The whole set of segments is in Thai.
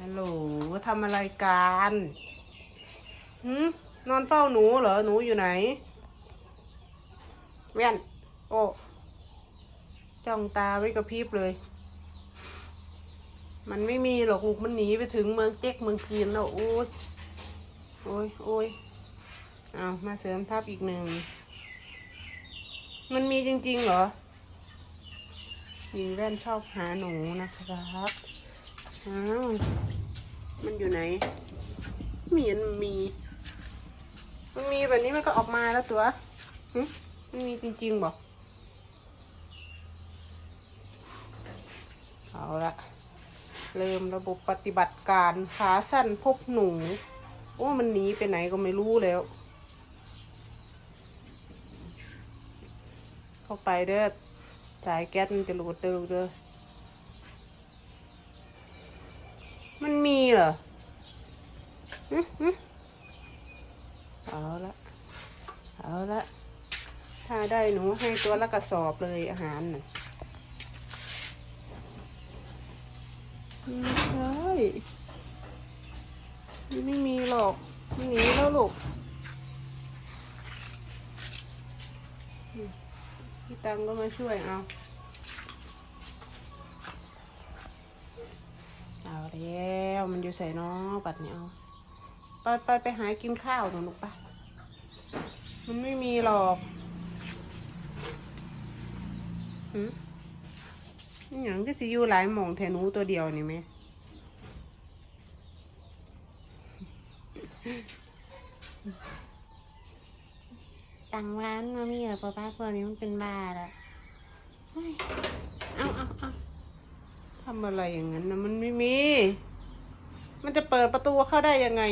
ฮัลโหลทำอะไรกันหืมนอนเฝ้าหนูเหรอ หนูอยู่ไหน แว่น โอ้ จ้องตาไว้กระพริบเลย มันไม่มีหรอกลูกมันหนีไปถึงเมืองเจ๊กเมืองจีนแล้วโอ้ยโอ้ยโอ้ยเอามาเสริมทับอีกหนึ่ง มันมีจริงๆเหรอหญิงแว่นชอบหาหนูนะครับ อ้าว มันอยู่ไหนมีมันมี มันมีแบบนี้มันก็ออกมาแล้วตัวมันมีจริงๆบอกเอาละเริ่มระบบปฏิบัติการขาสั้นพบหนูโอ้มันหนีไปไหนก็ไม่รู้แล้ว เข้าไปเด้อสายแก๊สมันจะหลุดเด้อเด้อ มันมีเหรอเอาละ เอาละ ถ้าได้หนูให้ตัวละกระสอบเลยอาหารน่ะไม่ใช่มันไม่มีหรอกมันหนีแล้วลูกพี่ตังก็มาช่วยเอา เอา แล้วมันอยู่ใส่น้องปัดเนี่ยเอาไปไปไปหากินข้าวหนูลูกปะมันไม่มีหรอกหืมอย่างก็สิอยู่หลายหมองแทนูตัวเดียวนี่ไหมตังร้านมามีเหรอป้าป้าคนนี้มันเป็นบ้าละเฮ้ยเอาเอาเอา ทำอะไรอย่างนั้นนะมันไม่มี มันจะเปิดประตูเข้าได้ยังไง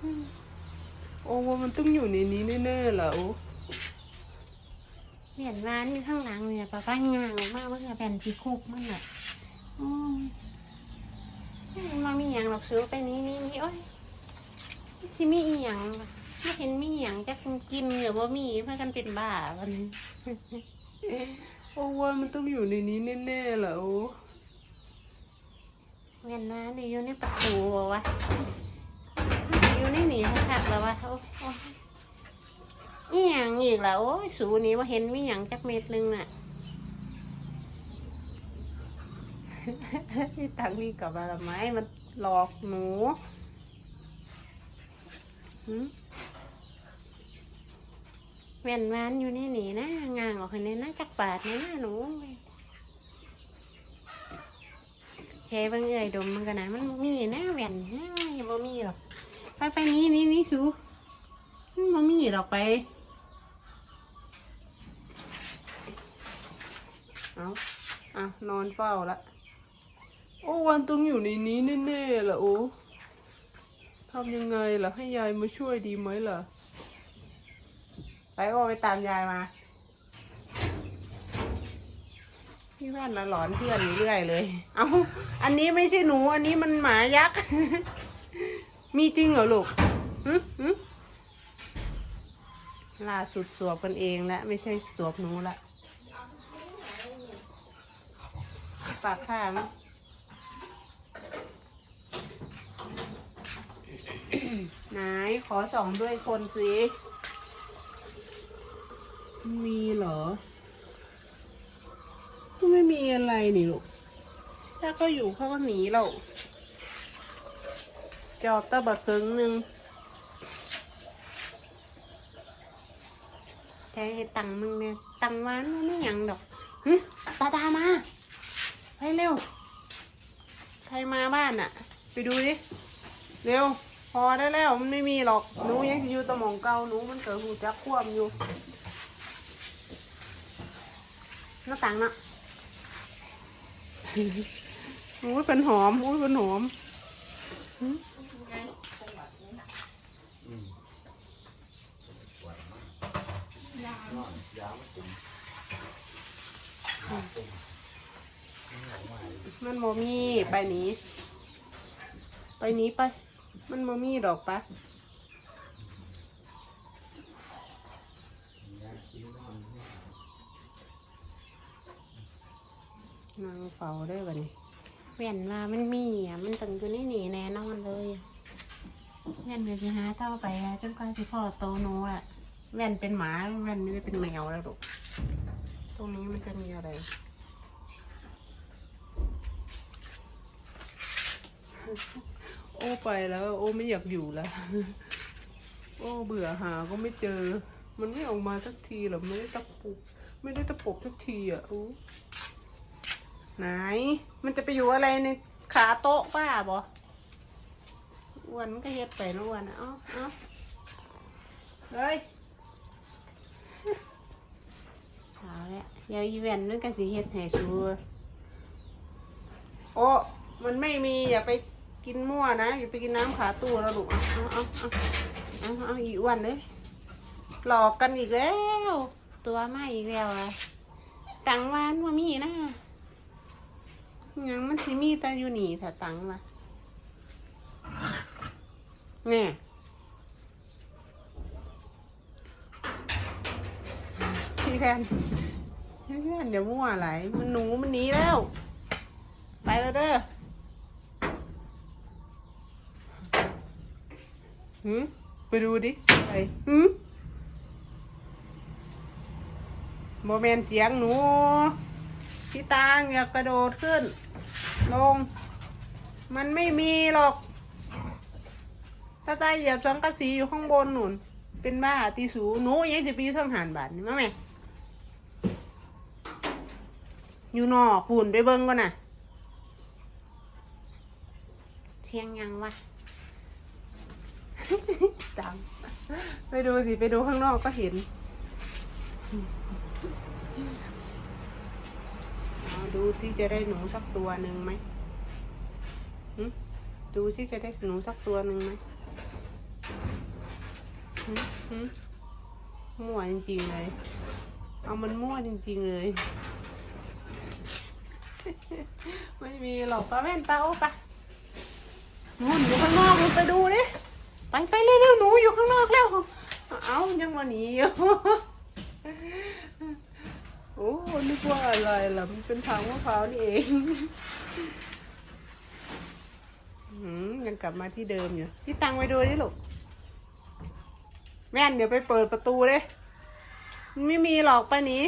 อืมโอ้มันต้องอยู่ในนี้แน่ๆเหรอโอ้เปลี่ยนร้านอยู่ข้างหลังเนี่ยป้าป้างานออกมาเมื่อแผ่นที่คุกมันอะอืมมันมีอย่างหรอกซื้อไปนี้นี่นี่โอ้ยชิมีอีหยังไม่เห็นมีอหย่างจะกินหรือว่ามีเพื่อกันเป็นบ้าวันนี้ โอ้ว่ามันต้องอยู่ในนี้แน่ๆเหรอโอ้เวียนร้านเดี๋ยวอยู่ในประตูบอกว่าอยู่ในหนีคักๆแล้ววะโอ้อีหยังอีกแล้วโอ้ยสูนี้ว่าเห็นมีอหย่างจักเม็ดนึงน่ะที่ตังมีกลับมาทำไหมมันหลอกหนูหื มเวียนร้านอยู่ในนีนะงางออกคนนี้นะจักบาทนี่นหนูเชบังเอ่ยดมมันกันนะมันมีนะแหวนนะยังบ่มีหรอกไปไปนี้นี้นี้สูมันบ่มีหรอกไปเอาอะนอนเฝ้าละโอ้วันต้องอยู่ในนี้แน่ๆล่ะโอ้ทำยังไงล่ะให้ยายมาช่วยดีไหมล่ะ โอไปตามยายมา พี่แว่นละหลอนเพื่อนอยู่เรื่อยเลย เอาอันนี้ไม่ใช่หนู อันนี้มันหมายักษ์ มีจริงเหรอลูกล่าสุดสวบกันเองแล้วไม่ใช่สวบหนูละปากข้างไหนขอส่องด้วยคนสิ มีเหรอ ไม่มีอะไรนี่ลูก ถ้าเขาอยู่เขาก็หนีเราจอบตะบักเคิงหนึ่งใช้ให้ตังค์มึงเนี่ย ตังค์หวานมันไม่หยังดอกหึตาตามาให้เร็ว ใครมาบ้านอะไปดูดิ เร็ว พอได้แล้วมันไม่มีหรอก หนูยังจะอยู่ตะหมองเก่าหนูมันเกิดหูจักคว่ำอยู่ หน้า ตังเนาะโอ้ยเป็นหอมโอ้ยเป็นหอมมันโมมีไปหนีไปหนีไป มันโมมีดอกปะ นางเฝ้าได้บ่นี่แว่นว่ามันมีอะมันตึงอยู่ในี่นี่แน่นอนเลยแว่นเดี๋ยวจะหาต่อไปอะจนกว่าสิพ่อโตโนอะแว่นเป็นหมาแว่นไม่ได้เป็นแมวแล้วลูกตรงนี้มันจะมีอะไรโอ้ไปแล้ว โอ้ไม่อยากอยู่แล้ว โอ้เบื่อหาก็ไม่เจอ มันไม่ออกมาสักทีหรอไม่ได้ตะปุก ไม่ได้ตะปบสักทีอะโอ้ ไหน มันจะไปอยู่อะไรในขาโต๊ะป้าบออ้วนมันก็เฮ็ดไปนะอ้วนอะเอ้าเอ้าเฮ้ยเอาละเดี๋ยวอีเวนต์มันก็สิเฮ็ดให้ชัวโอ้มันไม่มีอย่าไปกินมั่วนะ อย่าไปกินน้ำขาตู้แล้วลูกเอาเอาเอาเอาเอาเอาอีวันเลยหลอกกันอีกแล้ว ตัวมาอีกแล้วอะตังวานว่ามีนะ ยังมันสิมีแต่อยู่หนีถ้าตังมาเนี่ยพี่แพนพี่แพนเดี๋ยวมั่วอะไรมันหนูมันหนีแล้ว ไปแล้วเด้อหืมไปดูดิไปหืมโมเมนเสียงหนู พี่ตางอย่ากระโดดขึ้น ลง มันไม่มีหรอกถ้าตาเหยียบสังกะสีอยู่ข้างบนหนุน เป็นบ้าตีสูหนูยังจะไปอยู่เทางหานบาทนี่มั้งแม่อยู่นอกปุ่นไปเบิ้งก่อนน่ะเชียงยังวะดังไปดูสิ ไปดูข้างนอกก็เห็นเอา ดูสิจะได้หนูสักตัวหนึ่งไหมดูสิจะได้หนูสักตัวหนึ่งไหมมั่วจริงๆเลย เอามันมั่วจริงๆเลย ไม่มีหรอกป้าแม่นป้าโอ้ปะนู่นอยู่ข้างนอกนู่นไปดูดิไปไปเร็วๆหนูอยู่ข้างนอกแล้ว เอายังมาหนีอยู่ อ้นึกว่าอะไรล่ะ มันเป็นทางมะพร้าวนี่เองหืมยังกลับมาที่เดิมอยู่พี่ตังไปดูดิลูก แม่นเดี๋ยวไปเปิดประตูเลยมันไม่มีหรอกป้านี้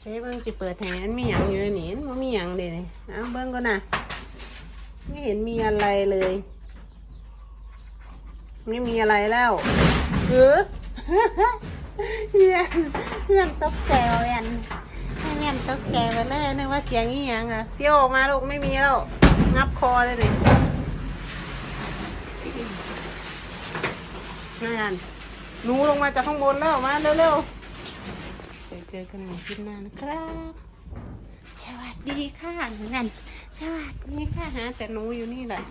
ใช้เบิ่งสิเปิดให้มันมีหยังอยู่ในนี่มันมีหยังเด้นี่เอาเบิ้งก่อนนะไม่เห็นมีอะไรเลย ไม่มีอะไรแล้วเออ เพื่อนเพื่อนตกใจว่าแว่นให้แว่นตกใจไปเลยนึกว่าเสียงอีหยังอะพี่ออกมาลูกไม่มีแล้วงับคอเลยนี่นั่นหนูลงมาจากข้างบนแล้วมาเร็วๆไปเจอกันใหม่คลิปหน้านะครับ สวัสดีค่ะนั่นสวัสดีค่ะหาแต่หนูอยู่นี่แหละ